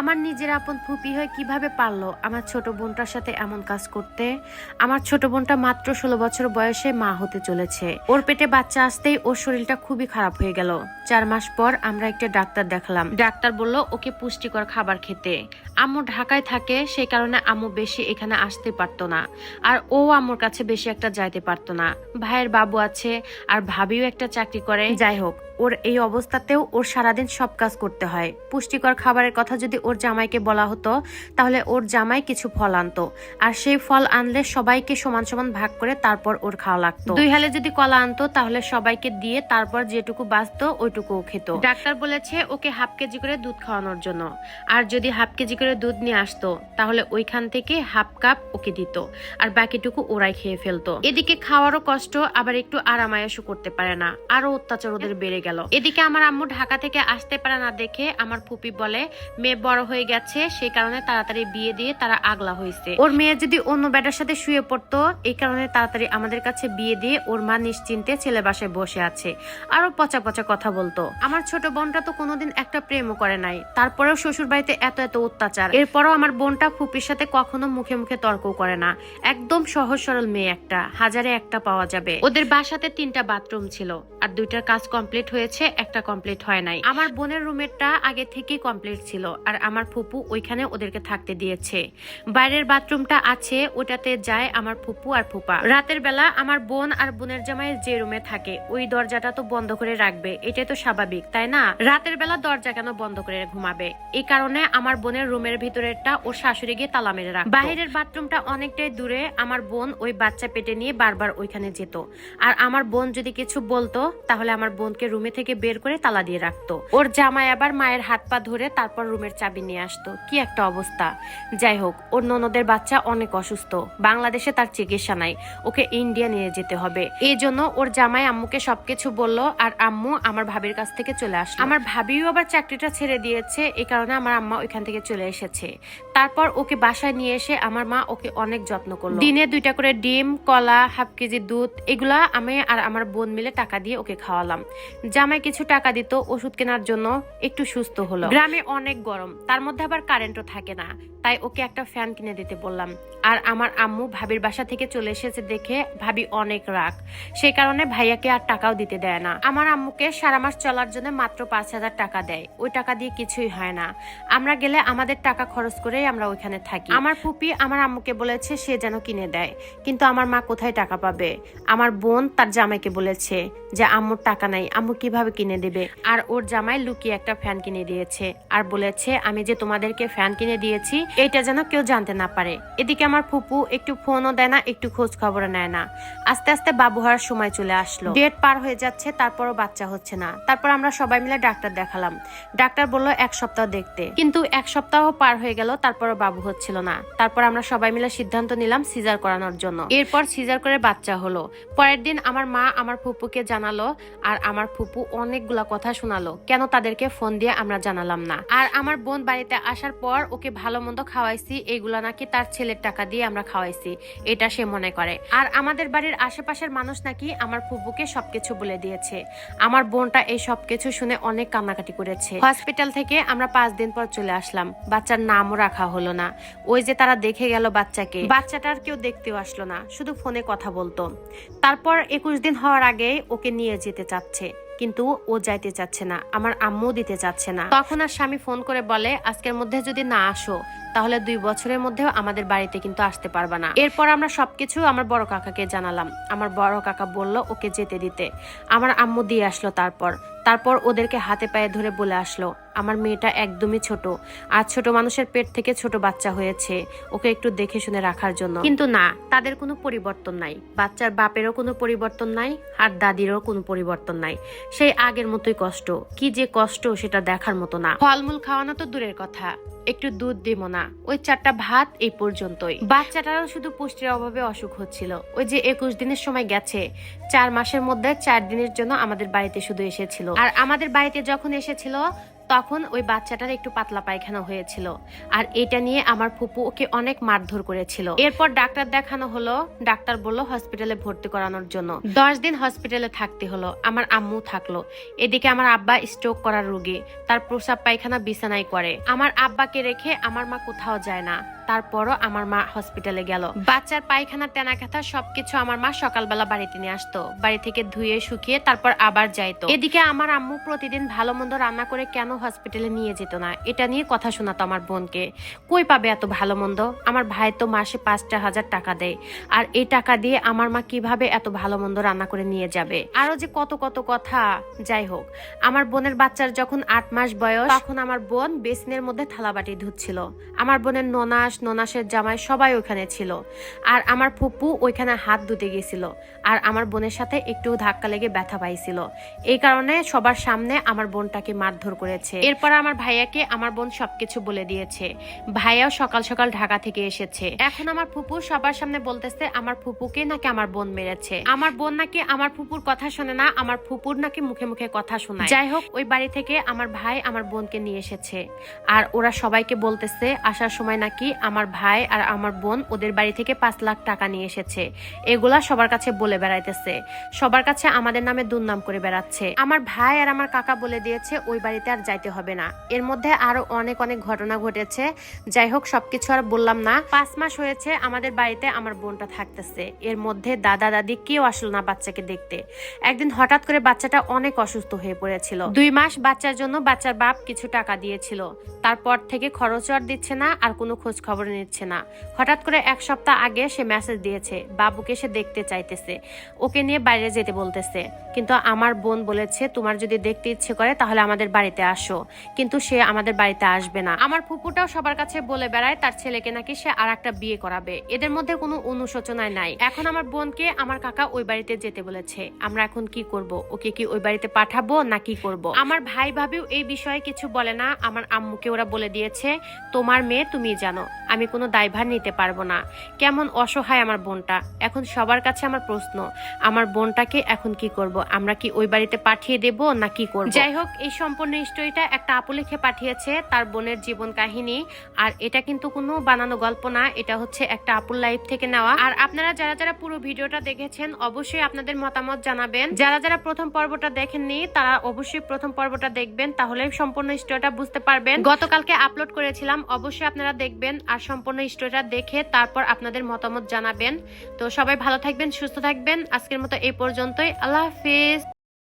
আমার নিজের আপন ফুপি হয়ে কীভাবে পারল আমার ছোট বোনটার সাথে এমন কাজ করতে? আমার ছোট বোনটা মাত্র ষোলো বছর বয়সে মা হতে চলেছে। ওর পেটে বাচ্চা আসতেই ওর শরীরটা খুবই খারাপ হয়ে গেল। চার মাস পর আমরা একটা ডাক্তার দেখালাম। ডাক্তার বলল, ওকে পুষ্টিকর খাবার খেতে। আম্মু ঢাকায় থাকে সেই কারণে আম্মু বেশি এখানে আসতে পারতো না। আর ও আম্মুর কাছে বেশি একটা যাইতে পারতো না। ভাইয়ের বাবু আছে, আর ভাবিও একটা চাকরি করে। যাই হোক ওর এই অবস্থাতেও ওর সারাদিন সব কাজ করতে হয়। পুষ্টিকর খাবারের কথা যদি ওর জামাইকে বলা হতো তাহলে ওর জামাই কিছু ফল আনতো। আর সেই ফল আনলে সবাইকে সমান সমান ভাগ করে তারপর ওর খাওয়া লাগতো। দুই হালে যদি কলা আনতো তাহলে সবাইকে দিয়ে তারপর যেটুকু বাঁচতো ওইটুকুও খেত। ডাক্তার বলেছে ওকে হাফ কেজি করে দুধ খাওয়ানোর জন্য। আর যদি হাফ কেজি করে দুধ নিয়ে আসতো তাহলে ওইখান থেকে হাফ কাপ ওকে দিত। আর বাকিটুকু ওরাই খেয়ে ফেলতো। এদিকে খাওয়ারও কষ্ট আবার একটু আরামায়াসও করতে পারে না। আরও অত্যাচার ওদের বেড়ে গেল। এদিকে আমার আম্মু ঢাকা থেকে আসতে পারে না দেখে আমার ফুপি বলে, মেয়ে বড় হয়ে গেছে, সেই কারণে তাড়াতাড়ি বিয়ে দিয়ে তারা আগলা হয়েছে ওর মেয়ে যদি অন্য বেটার সাথে শুয়ে পড়তো, এই কারণে তাড়াতাড়ি আমাদের কাছে বিয়ে দিয়ে ওর মা নিশ্চিন্তে ছেলে বাসায় বসে আছে। আরও পচা পচা কথা বলতো। আমার ছোট বোনটা তো কোনোদিন একটা প্রেমও করে নাই। তারপরেও শ্বশুর বাড়িতে এত এত অত্যাচার। এরপরও আমার বোনটা ফুপির সাথে কখনো মুখে মুখে তর্ক করে না। একদম সহজ সরল মেয়ে একটা। হাজারে একটা পাওয়া যাবে। ওদের বাসাতে তিনটা বাথরুম ছিল, আর দুইটার কাজ কমপ্লিট হয়েছে, একটা কমপ্লিট হয় নাই। আমার বোনের রুমেরটা আগে থেকেই কমপ্লিট ছিল, আর আমার ফুপু ওইখানে ওদেরকে থাকতে দিয়েছে। বাইরের বাথরুমটা আছে, ওটাতে যায় আমার ফুপু আর ফুপা। রাতের বেলা আমার বোন আর বোনের জামাইয়ের যে রুমে থাকে, ওই দরজাটা তো বন্ধ করে রাখবে, এটাই তো স্বাভাবিক, তাই না? রাতের বেলা দরজা কেন বন্ধ করে ঘুমাবে? এই কারণে আমার বোনের রুমের ভিতরেরটা ওর শাশুড়ি গিয়ে তালা মেরে রাখে বাইরের বাথরুমটা অনেকটাই দূরে, আমার বোন ওই বাচ্চা পেটে নিয়ে বারবার ওইখানে যেত। আর আমার বোন যদি কিছু বলতো, তাহলে আমার বোনকে রুমে থেকে বের করে তালা দিয়ে রাখতো। ওর জামাই আবার মায়ের হাত পা ধরে তারপর রুমের চাবি নিয়ে আসতো। কি একটা অবস্থা। যাই হোক, ওর ননদের বাচ্চা অনেক অসুস্থ। বাংলাদেশে তার চিকিৎসা নাই। ওকে ইন্ডিয়া নিয়ে যেতে হবে। এই জন্য ওর জামাই আম্মুকে সবকিছু বলল আর আম্মু আমার ভাবির কাছ থেকে চলে আসলো। আমার ভাবিও আবার চাকরিটা ছেড়ে দিয়েছে। এই কারণে আমার আম্মা ওইখান থেকে চলে এসেছে। তারপর ওকে বাসায় নিয়ে এসে আমার মা ওকে অনেক যত্ন করল। দিনে দুইটা করে ডিম, কলা, হাফ কেজি দুধ, এগুলা আমি আর আমার বোন মিলে টাকা দিয়ে ওকে খাওয়ালাম। জামাই কিছু টাকা দিত, ওষুধ কেনার জন্য একটু সুস্থ হলো। গ্রামে অনেক গরম, তার মধ্যে আবার কারেন্টও থাকে না। তাই ওকে একটা ফ্যান কিনে দিতে বললাম। আর আমার আম্মু ভাবির বাসা থেকে চলে এসেছে দেখে ভাবি অনেক রাগ। সেই কারণে ভাইয়াকে আর টাকাও দিতে দেয় না। আমার আম্মুকে সারা মাস চলার জন্য মাত্র পাঁচ হাজার টাকা দেয়। ওই টাকা দিয়ে কিছুই হয় না। আমরা গেলে আমাদের টাকা খরচ করেই আমরা ওইখানে থাকি। আমার ফুপি আমার আম্মুকে বলেছে সে যেন কিনে দেয়। কিন্তু আমার মা কোথায় টাকা পাবে? আমার বোন তার জামাইকে বলেছে যে, আম্মুর টাকা নাই। আম্মু কীভাবে কিনে দেবে? আর ওর জামাই লুকিয়ে একটা ফ্যান কিনে দিয়েছে। আর বলেছে, আমি যে তোমাদেরকে ফ্যান কিনে দিয়েছি এইটা যেন কেউ জানতে না পারে। এদিকে আমার ফুপু একটু ফোনও দেয় না, একটু খোঁজ খবর নেয় না। আস্তে আস্তে বাবু হওয়ার সময় চলে আসলো। ডেট পার হয়ে যাচ্ছে, তারপরও বাচ্চা হচ্ছে না। তারপর আমরা সবাই মিলে ডাক্তার দেখালাম। ডাক্তার বলল, এক সপ্তাহ দেখতে। কিন্তু এক সপ্তাহ পার হয়ে গেল, তারপরও বাবু হচ্ছিল না। তারপর আমরা সবাই মিলে সিদ্ধান্ত নিলাম, সিজার করানোর জন্য। এরপর সিজার করে বাচ্চা হলো। পরের দিন আমার মা আমার ফুপুকে জানালো, আর আমার ফুপু অনেকগুলা কথা শোনালো। কেন তাদেরকে ফোন দিয়ে আমরা জানালাম না? আর আমার বোন বাড়িতে আসার পর ওকে ভালো মন্দ খাওয়াইছি, এগুলা নাকি তার ছেলের টাকা দিয়ে আমরা খাওয়াইছি, এটা সে মনে করে। আর আমাদের বাড়ির আশেপাশের মানুষ নাকি আমার ফুপুকে সবকিছু বলে দিয়েছে। আমার বোনটা এই সবকিছু শুনে অনেক কান্নাকাটি করেছে। হসপিটাল থেকে আমরা পাঁচ দিন পর চলে আসলাম। বাচ্চার নামও রাখা হলো না। ওই যে তারা দেখে গেল বাচ্চাকে। বাচ্চাটার কেউ দেখতেও আসলো না, শুধু ফোনে কথা বলতো। তারপর একুশ দিন হওয়ার আগে ওকে নিয়ে যেতে চাচ্ছে। কিন্তু ও যাইতে চাচ্ছে না, আমার আম্মু দিতে চাচ্ছে না। তখন আর স্বামী ফোন করে বলে, আজকের মধ্যে যদি না আসো, তাহলে দুই বছরের মধ্যেও আমাদের বাড়িতে কিন্তু আসতে পারবা না। এরপর আমরা সবকিছু আমার বড় কাকাকে জানালাম। আমার বড় কাকা বলল, ওকে যেতে দিতে। আমার আম্মু দিয়ে আসলো তারপর। তারপর ওদেরকে হাতে পায়ে ধরে বলে আসলো, আমার মেয়েটা একদমই ছোট। আর ছোট মানুষের পেট থেকে ছোট বাচ্চা হয়েছে। ওকে একটু দেখে শুনে রাখার জন্য। কিন্তু না, তাদের কোনো পরিবর্তন নাই। বাচ্চার বাপেরও কোনো পরিবর্তন নাই, আর দাদিরও কোনো পরিবর্তন নাই। সেই আগের মতোই কষ্ট। কি যে কষ্ট, সেটা দেখার মতো না। ফলমূল খাওয়ানো তো দূরের কথা। একটু দুধ দিব না। ওই চারটা ভাত এই পর্যন্তই। বাচ্চাটারও শুধু পুষ্টির অভাবে অসুখ হচ্ছিল। ওই যে একুশ দিনের সময় গেছে, চার মাসের মধ্যে চার দিনের জন্য আমাদের বাড়িতে শুধু এসেছিল। আর আমাদের বাড়িতে যখন এসেছিল, তখন ওই বাচ্চাটার একটু পাতলা পায়খানা হয়েছিল। আর এটা নিয়ে আমার ফুপু ওকে অনেক মারধর করেছিল। এরপর ডাক্তার দেখানো হলো, ডাক্তার বলল হসপিটালে ভর্তি করানোর জন্য। দশ দিন হসপিটালে থাকতে হলো, আমার আম্মু থাকল। এদিকে আমার আব্বা স্ট্রোক করার রোগী, তার প্রসাব পায়খানা বিছানায় করে। আমার আব্বাকে রেখে আমার মা কোথাও যায় না। তারপরও আমার মা হসপিটালে গেল। বাচ্চার পায়খানা তেনা কাথা সবকিছু আমার মা সকালবেলা বাড়িতে নিয়ে আসতো। বাড়ি থেকে ধুয়ে, শুকিয়ে তারপর আবার যাইতো। এদিকে আমার আম্মু প্রতিদিন ভালো মন্দ রান্না করে কেন হসপিটালে নিয়ে যেত না? এটা নিয়ে কথা শোনাতো আমার বোনকে। কই পাবে এত ভালো মন্দ আমার ভাই তো মাসে পাঁচটা হাজার টাকা দেয়। আর এই টাকা দিয়ে আমার মা কীভাবে এত ভালো মন্দ রান্না করে নিয়ে যাবে? আরও যে কত কত কথা। যাই হোক, আমার বোনের বাচ্চার যখন আট মাস বয়স, তখন আমার বোন বেসিনের মধ্যে থালাবাটি ধুচ্ছিল। আমার বোনের ননাস ননাসের জামাই সবাই ওখানে ছিল। আর আমার ফুপু ওইখানে হাত ধুতে গেছিল। আর আমার বোনের সাথে একটু ধাক্কা লেগে ব্যথা পাইছিল। এই কারণে সবার সামনে আমার বোনটাকে মারধর করেছে। এরপর আমার ভাইয়াকে আমার বোন সবকিছু বলে দিয়েছে। ভাইয়াও সকাল সকাল ঢাকা থেকে এসেছে। এখন আমার ফুপু সবার সামনে বলতেছে, আমার ফুপুকে নাকি আমার বোন মেরেছে? আমার বোন নাকি আমার ফুপুর কথা শোনে না, আমার ফুপুর নাকি মুখে মুখে কথা শোনায়। যাই হোক, ওই বাড়ি থেকে আমার ভাই আমার বোনকে নিয়ে এসেছে। আর ওরা সবাইকে বলতেছে, আসার সময় নাকি আমার ভাই আর আমার বোন ওদের বাড়ি থেকে পাঁচ লাখ টাকা নিয়ে এসেছে। এগুলা সবার কাছে বলে বেড়াইতেছে। সবার কাছে আমাদের নামে দুর্নাম করে বেড়াচ্ছে। আমার ভাই আর আমার কাকা বলে দিয়েছে, ওই বাড়িতে আর যাইতে হবে না। এর মধ্যে আরও অনেক অনেক ঘটনা ঘটেছে। যাই হোক, সবকিছু আর বললাম না। পাঁচ মাস হয়েছে আমাদের বাড়িতে আমার বোনটা থাকতেছে। এর মধ্যে দাদা দাদি কেউ আসলো না বাচ্চাকে দেখতে। একদিন হঠাৎ করে বাচ্চাটা অনেক অসুস্থ হয়ে পড়েছিল। দুই মাস বাচ্চার জন্য বাচ্চার বাপ কিছু টাকা দিয়েছিল। তারপর থেকে খরচ আর দিচ্ছে না, আর কোনো খোঁজ খবর নিচ্ছে না। হঠাৎ করে এক সপ্তাহ আগে সে মেসেজ দিয়েছে, বাবুকে সে দেখতে চাইতেছে, ওকে নিয়ে বাইরে যেতে বলতেছে। কিন্তু আমার বোন বলেছে, তোমার যদি দেখতে ইচ্ছে করে, তাহলে আমাদের বাড়িতে আসো। কিন্তু সে আমাদের বাড়িতে আসবে না। আমার ফুপুটাও সবার কাছে বলে বেড়ায়, তার ছেলেকে নাকি সে আর একটা বিয়ে করাবে। এদের মধ্যে কোনো অনুশোচনায় নাই। এখন আমার বোনকে আমার কাকা ওই বাড়িতে যেতে বলেছে। আমরা এখন কি করব? ওকে কি ওই বাড়িতে পাঠাবো না কি করব? আমার ভাই ভাবিও এই বিষয়ে কিছু বলে না। আমার আম্মুকে ওরা বলে দিয়েছে, তোমার মেয়ে তুমি জানো। আমি কোনো দায়ভার নিতে পারব না। কেমন অসহায় আমার বোনটা। এখন সবার কাছে আমার প্রশ্ন, আমার বোনটাকে এখন কি করব? আমরা কি ওই বাড়িতে পাঠিয়ে দেব না কি করব? যাই হোক, এই সম্পূর্ণ স্টোরিটা একটা আপু লিখে পাঠিয়েছে তার বোনের জীবন কাহিনী। আর এটা কিন্তু কোনো বানানো গল্প না, এটা হচ্ছে একটা আপুর লাইফ থেকে নেওয়া। আর আপনারা যারা যারা পুরো ভিডিওটা দেখেছেন, অবশ্যই আপনাদের মতামত জানাবেন। যারা যারা প্রথম পর্বটা দেখেননি, তারা অবশ্যই প্রথম পর্বটা দেখবেন, তাহলে সম্পূর্ণ স্টোরিটা বুঝতে পারবেন। গতকালকে আপলোড করেছিলাম, অবশ্যই আপনারা দেখবেন। আর সম্পূর্ণ স্টোরিটা দেখে তারপর আপনাদের মতামত জানাবেন। তো সবাই ভালো থাকবেন, সুস্থ থাকবেন। আজকের মতো এই পর্যন্তই। আল্লাহ হাফিজ।